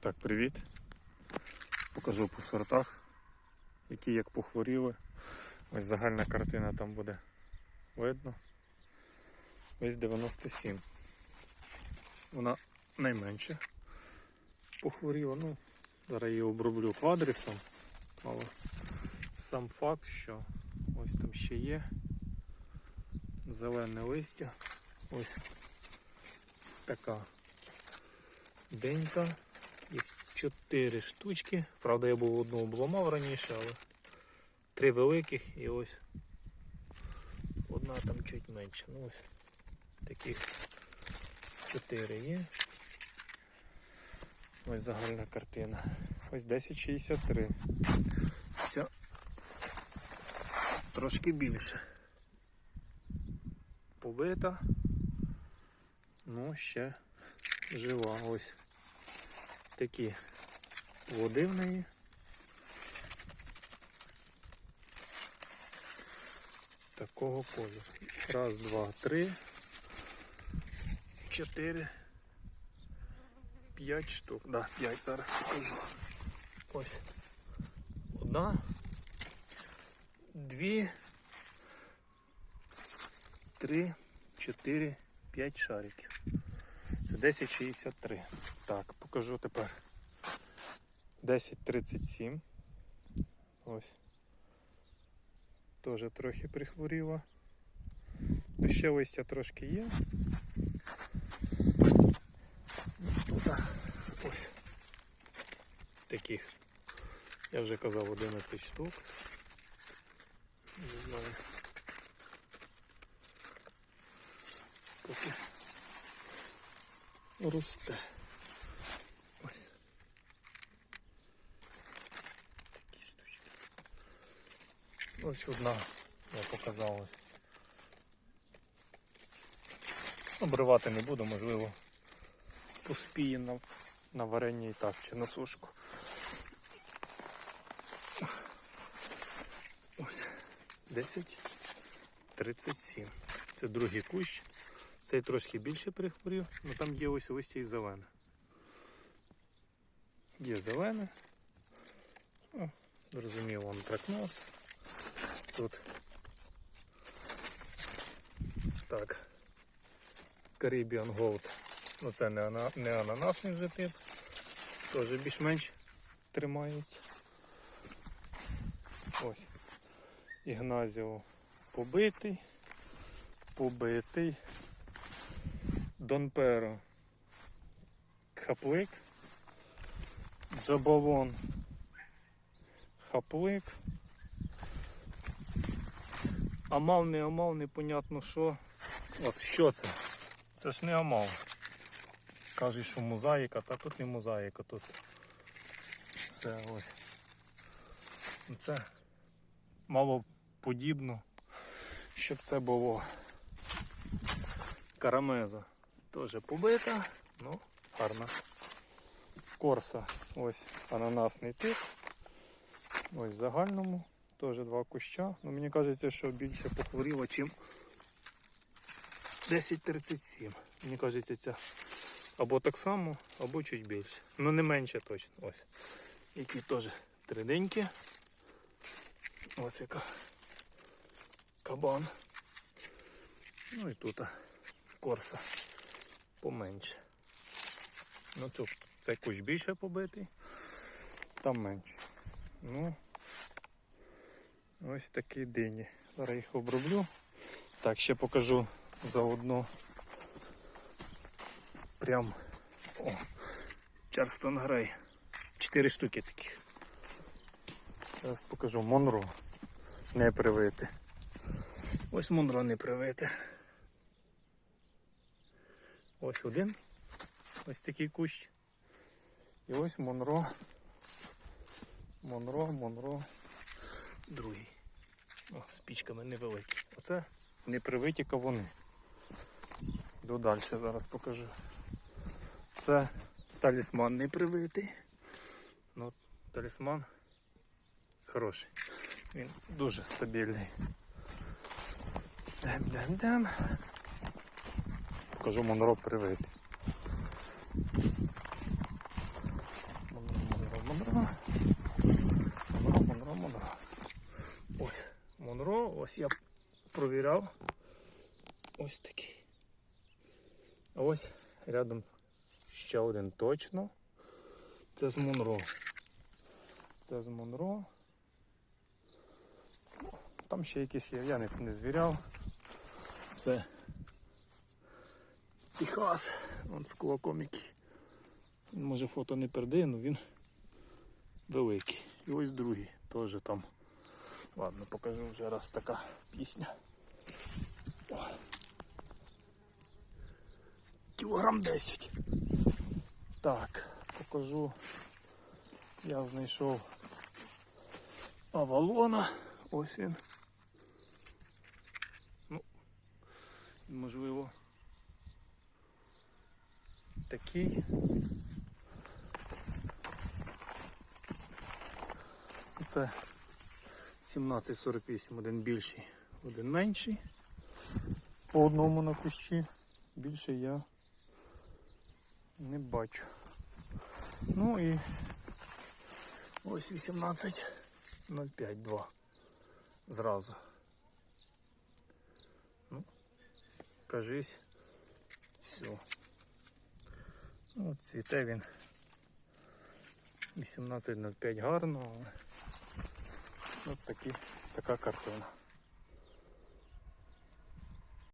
Так, привіт. Покажу по сортах, які як похворіли. Ось загальна картина там буде видно. Ось 97. Вона найменше похворіла. Ну, зараз її оброблю квадрісом, але сам факт, що ось там ще є зелене листя. Ось така денька. Їх чотири штучки. Правда, я був одну обламав раніше, але три великих і ось одна там чуть менше. Ну ось таких чотири є. Ось загальна картина. Ось 1063. Ця трошки більше. Побита. Ну, ще жива. Ось такі води в неї. Такого кольору. Раз, два, три, чотири, п'ять штук. Да, п'ять зараз покажу. Ось. Одна, дві, три, чотири, п'ять шариків. Це 1063. Так, покажу тепер 1037. Ось. Теж трохи прихворіла. Ну, ще листя трошки є. Тут ось таких. Я вже казав 11 штук. Росте. Ось. Такі штучки. Ось одна, я показав ось. Обривати не буду, можливо, поспіє на, на варення і так, чи на сушку. Ось 10, 37. Це другий кущ. Цей трошки більше прихворів, але там є ось листя і зелене. Є зелене. О, зрозуміло, вон тракнос. Тут так. Caribbean Gold. Ну це не, ана, не ананасний вже тип. Теж більш-менш тримається. Ось. Ігназіо побитий. Побитий. Донперо хаплик, Джабалон хаплик. Амал не амал, непонятно що. От що це? Це ж не амал. Кажуть, що мозаїка, та тут не мозаїка, тут все ось. Це мало подібно, щоб це було карамеза. Теж побита, ну, гарна. Корса, ось ананасний тип. Ось в загальному. Теж два куща. Ну, мені кажеться, що більше похворіло, чим 1037. Мені кажеться, ця або так само, або чуть більше. Ну не менше точно. Ось. Які теж триденькі. Ось яка кабан. Ну і тут корса поменше. Ну тут цей кущ більше побитий, там менше. Ну ось такі дині. Зараз їх оброблю. Так, ще покажу заодно прям о, Чарстон Грей. Чотири штуки таких. Зараз покажу Монро. Не привити. Ось Монро не привити. Ось один. Ось такий кущ. І ось Монро. Монро, Монро. Другий. О, з пічками невеликі. Оце непривиті кавуни. Йду далі, зараз покажу. Це талісман непривитий. Ну, талісман хороший. Він дуже стабільний. Дем-дем-дем. Покажу Монро Монро. Ось. Монро, ось я провіряв. Ось такий. А ось рядом ще один точно. Це з Монро. Це з Монро. Там ще якісь є, я не, не звіряв. Це Техас. Вон з кулаком який. Він може фото не передає, але він великий. І ось другий теж там. Ладно, покажу вже раз така пісня. Кілограм 10. Так, покажу. Я знайшов Авалона. Ось він. Ну, можливо. Такий. Це 1748, один більший, один менший. По одному на кущі. Більше я не бачу. Ну і ось 18.05.2 зразу. Ну, кажись, все. Ну, цвіте він 18.05 гарно, але от такі, така картина.